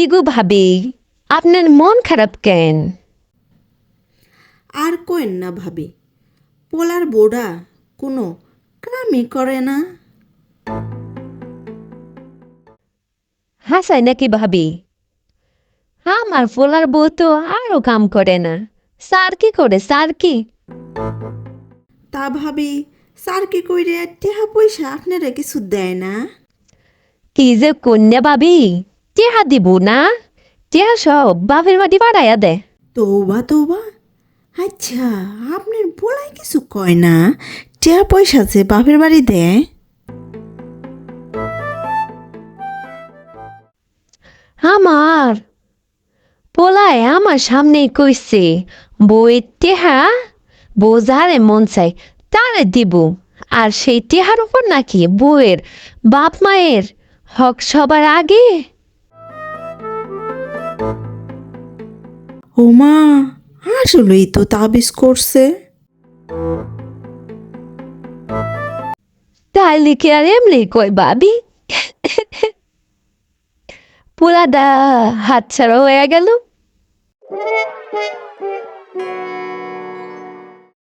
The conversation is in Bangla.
কি গো ভাবি? আপনার মন খারাপ কেন? আর কোয়েন না ভাবি পোলার বোড়া কোনো কামই করে না। হাসাই নাকি ভাবি? আমার ফোলার বউ তো আরও কাম করে না। স্যার কি করে স্যার কি? তা ভাবি স্যার কি কইরে টেহা পয়সা আপনারা কিছু দেয় না? কি যে কন্যা ভাবি? টেহা দিব না টেহা সব বাপের মাটি পাড়াইয়া দে তৌবা তৌবা আচ্ছা আপনার পোলাই কিছু কয় না টেহা পয়সা যে বাপের বাড়ি দেয় আমার পোলায় আমার সামনেই কইছে বউয়ের টেহা বোঝারে মন চাই তারে দিব আর সেই টেহার উপর নাকি বউয়ের বাপ মায়ের হক সবার আগে ও মা আসলেই তো তাবিজ করছে। তাইলে কি আর এমনি কই ভাবি? পোলাটা হাত ছাড়া হয়ে গেল।